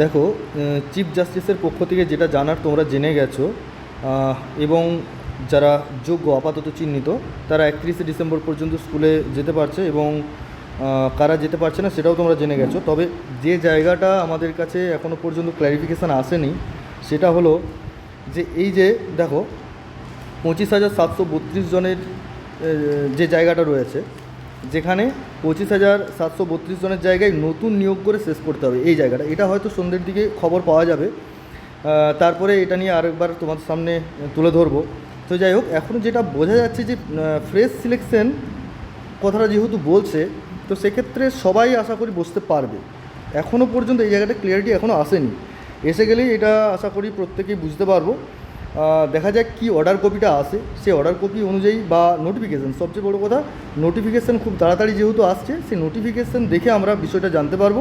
দেখো চিফ জাস্টিসের পক্ষ থেকে যেটা জানার তোমরা জেনে গেছো এবং যারা যোগ্য, আপাতত চিহ্নিত, তারা একত্রিশে ডিসেম্বর পর্যন্ত স্কুলে যেতে পারছে এবং কারা যেতে পারছে না সেটাও তোমরা জেনে গেছো। তবে যে জায়গাটা আমাদের কাছে এখনও পর্যন্ত ক্ল্যারিফিকেশান আসেনি, সেটা হলো যে এই যে দেখো, পঁচিশ হাজার সাতশো বত্রিশ জনের যে জায়গাটা রয়েছে যেখানে পঁচিশ হাজার সাতশো বত্রিশ জনের জায়গায় নতুন নিয়োগ করে শেষ করতে হবে, এই জায়গাটা। এটা হয়তো সন্ধ্যের দিকে খবর পাওয়া যাবে। তারপরে এটা নিয়ে আরেকবার তোমাদের সামনে তুলে ধরবো। তো যাই হোক, এখন যেটা বোঝা যাচ্ছে যে ফ্রেশ সিলেকশন কথাটা যেহেতু বলছে, তো সেক্ষেত্রে সবাই আশা করি বসতে পারবে। এখনও পর্যন্ত এই জায়গাটা ক্লিয়ারিটি এখনও আসেনি। এসে গেলেই এটা আশা করি প্রত্যেকেই বুঝতে পারব। দেখা যাক কি অর্ডার কপিটা আসে। সেই অর্ডার কপি অনুযায়ী বা নোটিফিকেশান সবচেয়ে বড় কথা নোটিফিকেশান খুব তাড়াতাড়ি যেহেতু আসছে, সেই নোটিফিকেশান দেখে আমরা বিষয়টা জানতে পারব।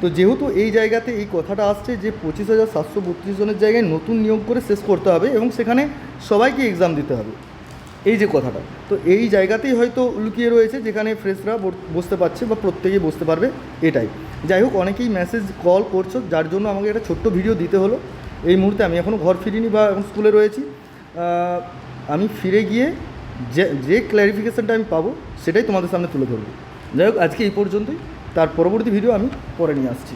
তো যেহেতু এই জায়গাতে এই কথাটা আসছে যে পঁচিশ হাজার সাতশো বত্রিশ জনের জায়গায় নতুন নিয়োগ করে শেষ করতে হবে এবং সেখানে সবাইকে এক্সাম দিতে হবে। এই যে কথাটা, তো এই জায়গাতেই হয়তো লুকিয়ে রয়েছে যেখানে ফ্রেশরা বসতে পারছে বা প্রত্যেকেই বসতে পারবে এটাই। যাই হোক, অনেকেই মেসেজ কল করছ, যার জন্য আমাকে একটা ছোট্ট ভিডিও দিতে হলো। এই মুহূর্তে আমি এখনও ঘর ফিরিনি বা এখন স্কুলে রয়েছি। আমি ফিরে গিয়ে যে যে ক্ল্যারিফিকেশানটা আমি পাবো, সেটাই তোমাদের সামনে তুলে ধরবো। যাই হোক, আজকে এই পর্যন্তই। তার পরবর্তী ভিডিও আমি পরে নিয়ে আসছি।